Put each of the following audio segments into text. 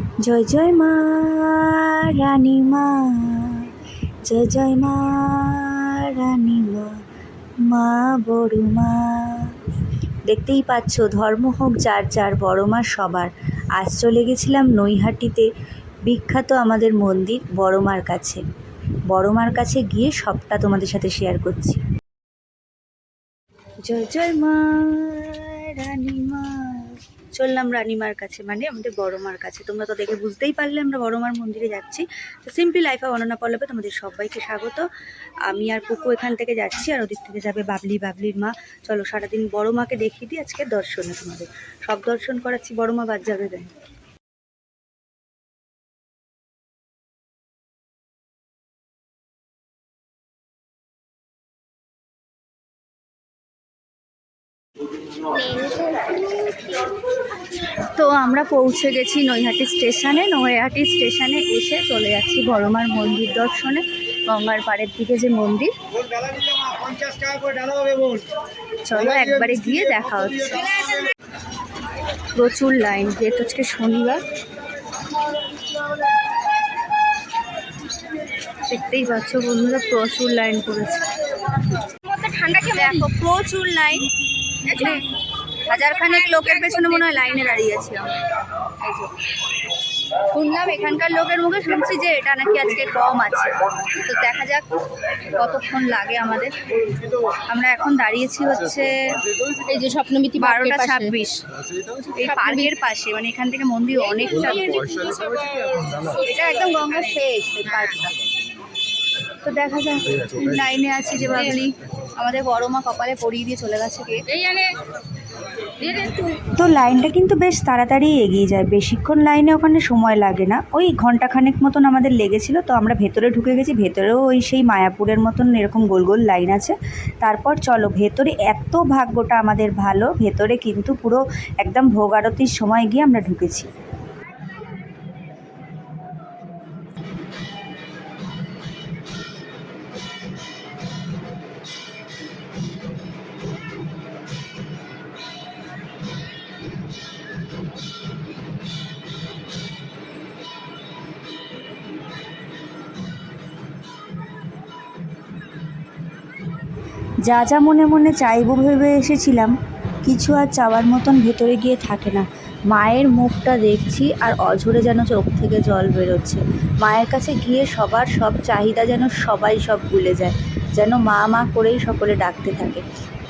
জয় জয় মা রানী মা, জয় জয় মা রানী মা মা বড় মা। দেখতেই পাচ্ছ, ধর্ম হোক যার যার, বড় মা সবার। আজ চলে গেছিলাম নৈহাটিতে, বিখ্যাত আমাদের মন্দির বড় মার কাছে। বড় মার কাছে গিয়ে সবটা তোমাদের সাথে শেয়ার করছি। জয় জয় মা রানী মা। চললাম রানিমার কাছে মানে আমাদের বড় মার কাছে। তোমরা তো দেখে বুঝতেই পারলে আমরা বড় মার মন্দিরে যাচ্ছি। তো সিম্পলি লাইফ অফ অনন্যা পল্লবে তোমাদের সবাইকে স্বাগত। আমি আর পুকু এখান থেকে যাচ্ছি আর ওদিক থেকে যাবে বাবলি, বাবলির মা। চলো সারাদিন বড় মাকে দেখিয়ে দিই আজকে দর্শনে তোমাদের। সব দর্শন করাচ্ছি বড় মা বাদ যাবে দেয় তো আমরা পৌঁছে গেছি নৈহাটি স্টেশনে। নৈহাটি স্টেশনে এসে চলে যাচ্ছি বড়মার মন্দির দর্শনে। গঙ্গার পাড়ের দিকে যে মন্দির। চলো একবারে গিয়ে দেখা হচ্ছে। প্রচুর লাইন যেহেতু আজকে শনিবার। দেখতেই পাচ্ছ বন্ধুরা প্রচুর লাইন পড়েছে। ঠান্ডা দেখো প্রচুর লাইন। হাজার খানেক লোকের পেছনে মনে হয় লাইনে দাঁড়িয়ে আছি। শুনলাম এখানকার লোকের মুখে শুনছি যে এটা নাকি আজকে কম আছে। তো দেখা যাক কতক্ষণ লাগে আমাদের। আমরা এখন দাঁড়িয়েছি হচ্ছে এই যে স্বপ্নমিতি বারোটা ছাব্বিশ। এই পার্কের পাশে মানে এখান থেকে মন্দির অনেকটা এটা একদম গঙ্গার শেষ পার্কটা তো দেখা যাক লাইনে আছি যে ভাবলি আমাদের বড় মা কপালে পরিয়ে দিয়ে চলে গেছে কে? তো লাইনটা কিন্তু বেশ তাড়াতাড়ি এগিয়ে যায়। বেশিক্ষণ লাইনে ওখানে সময় লাগে না। ওই ঘন্টাখানেক মতন আমাদের লেগেছিল তো আমরা ভেতরে ঢুকে গেছি। ভেতরেও ওই সেই মায়াপুরের মতন এরকম গোল গোল লাইন আছে। তারপর চলো ভেতরে এত ভাগ্যটা আমাদের ভালো ভেতরে কিন্তু পুরো একদম ভোগ আরতির সময় গিয়ে আমরা ঢুকেছি। যা যা মনে মনে চাইব ভেবে এসেছিলাম, কিছু আর চাওয়ার মতন ভেতরে গিয়ে থাকে না। মায়ের মুখটা দেখছি আর অঝরে যেন চোখ থেকে জল বেরোচ্ছে। মায়ের কাছে গিয়ে সবার সব চাহিদা যেন সবাই সব ভুলে যায়, যেন মা মা করেই সকলে ডাকতে থাকে।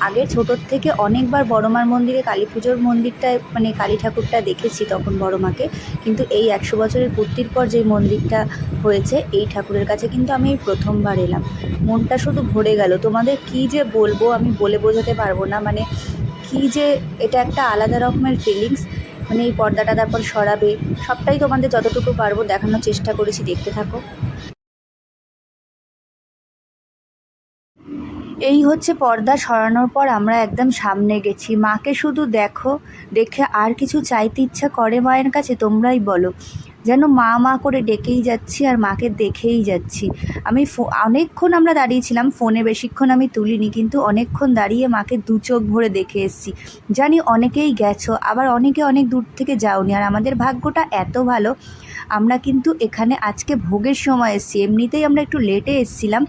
আগে ছোটোর থেকে অনেকবার বড় মার মন্দিরে, কালী পুজোর মন্দিরটায় মানে কালী ঠাকুরটা দেখেছি তখন বড় মাকে। কিন্তু এই একশো বছরের পূর্তির পর যে মন্দিরটা হয়েছে, এই ঠাকুরের কাছে কিন্তু আমি এই প্রথমবার এলাম। মনটা শুধু ভরে গেল। তোমাদের কি যে বলব আমি বলে বোঝাতে পারব না। মানে কি যে এটা একটা আলাদা রকমের ফিলিংস মানে এই পর্দাটা তারপর সরাবে। সবটাই তোমাদের যতটুকু পারব দেখানোর চেষ্টা করেছি। দেখতে থাকো। এই হচ্ছে পর্দা সরানোর পর আমরা একদম সামনে গেছি। মাকে শুধু দেখো, দেখে আর কিছু চাইতে ইচ্ছা করে মায়ের কাছে, তোমরাই বলো। যেন মা মা করে ডেকেই যাচ্ছি আর মাকে দেখেই যাচ্ছি। আমি অনেকক্ষণ আমরা দাঁড়িয়েছিলাম ফোনে বেশিক্ষণ আমি তুলিনি, কিন্তু অনেকক্ষণ দাঁড়িয়ে মাকে দু চোখ ভরে দেখে এসেছি। জানি অনেকেই গেছো, আবার অনেকে অনেক দূর থেকে যাওনি, আর আমাদের ভাগ্যটা এত ভালো, আমরা কিন্তু এখানে আজকে ভোগের সময় এসেছি। এমনিতেই আমরা একটু লেটে এসেছিলাম,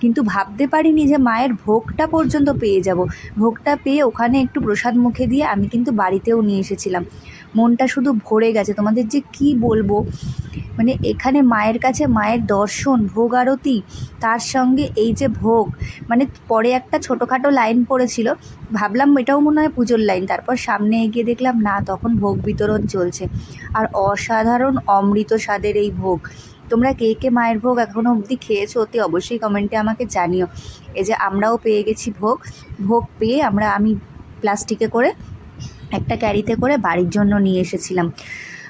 কিন্তু ভাবতে পারিনি যে মায়ের ভোগটা পর্যন্ত পেয়ে যাব। ভোগটা পেয়ে ওখানে একটু প্রসাদ মুখে দিয়ে আমি কিন্তু বাড়িতেও নিয়ে এসেছিলাম। মনটা শুধু ভরে গেছে। তোমাদের যে কি বলব? মানে এখানে মায়ের কাছে মায়ের দর্শন, ভোগ আরতি, তার সঙ্গে এই যে ভোগ মানে পরে একটা ছোটোখাটো লাইন পড়েছিল। ভাবলাম এটাও মনে হয় পুজোর লাইন। তারপর সামনে এগিয়ে দেখলাম, না, তখন ভোগ বিতরণ চলছে। আর অসাধারণ অমৃত স্বাদের এই ভোগ। তোমরা কে কে মায়ের ভোগ এখনও অবধি খেয়েছো, অতি অবশ্যই কমেন্টে আমাকে জানিও। এই যে আমরাও পেয়ে গেছি ভোগ। ভোগ পেয়ে আমরা, আমি প্লাস্টিকে করে একটা ক্যারিতে করে বাড়ির জন্য নিয়ে এসেছিলাম।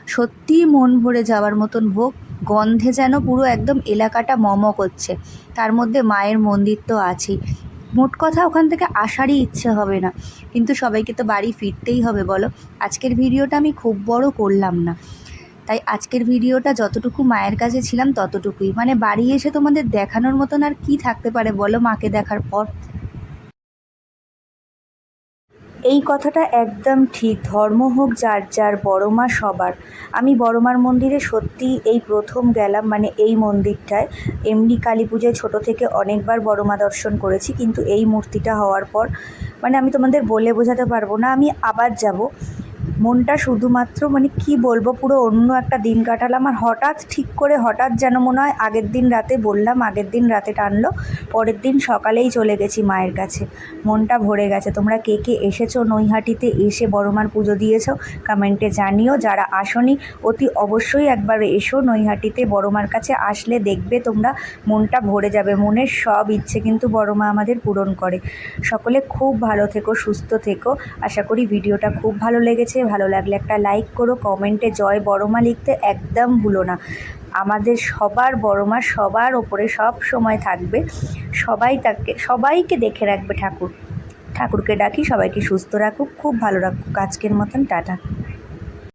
সত্যিই মন ভরে যাওয়ার মতন ভোগ, গন্ধে যেন পুরো একদম এলাকাটা মম করছে। তার মধ্যে মায়ের মন্দির তো আছেই। মোট কথা ওখান থেকে আসারই ইচ্ছে হবে না। কিন্তু সবাইকে তো বাড়ি ফিরতেই হবে, বলো। আজকের ভিডিওটা আমি খুব বড় করলাম না। তাই আজকের ভিডিওটা যতটুকু মায়ের কাছে ছিলাম ততটুকুই। মানে বাড়ি এসে তোমাদের দেখানোর মতন আর কি থাকতে পারে, বলো? মাকে দেখার পর। এই কথাটা একদম ঠিক। ধর্ম হোক যার যার বড় মা সবার। আমি বড় মার মন্দিরে সত্যি এই প্রথম গেলাম মানে এই মন্দিরটায়। এমনি কালী পুজোয় ছোটো থেকে অনেকবার বড় মা দর্শন করেছি, কিন্তু এই মূর্তিটা হওয়ার পর মানে আমি তোমাদের বলে বোঝাতে পারব না, আমি আবার যাব। মনটা শুধুমাত্র মানে কি বলব, পুরো অন্য একটা দিন কাটালাম। আর হঠাৎ ঠিক করে, হঠাৎ যেন মনে হয় আগের দিন রাতে বললাম, আগের দিন রাতে টানলো, পরের দিন সকালেই চলে গেছি মায়ের কাছে। মনটা ভরে গেছে। তোমরা কে কে এসেছ, নৈহাটিতে এসে বড়মার পুজো দিয়েছ, কমেন্টে জানিও। যারা আসনি, অতি অবশ্যই একবার এসো নৈহাটিতে, বড়মার কাছে আসলে দেখবে তোমরা, মনটা ভরে যাবে। মনের সব ইচ্ছে কিন্তু বড়মা আমাদের পূরণ করে। সকলে খুব ভালো থেকো, সুস্থ থেকো। আশা করি ভিডিওটা খুব ভালো লেগেছে। ভালো লাগলে একটা লাইক করো, কমেন্টে জয় বড়মা লিখতে একদম ভুলো না। আমাদের সবার বড়মা সবার ওপরে সব সময় থাকবে। সবাই তাকে, সবাইকে দেখে রাখবে ঠাকুর। ঠাকুরকে ডাকি, সবাইকে সুস্থ রাখুক, খুব ভালো রাখুক। আজকের মতন, টাটা।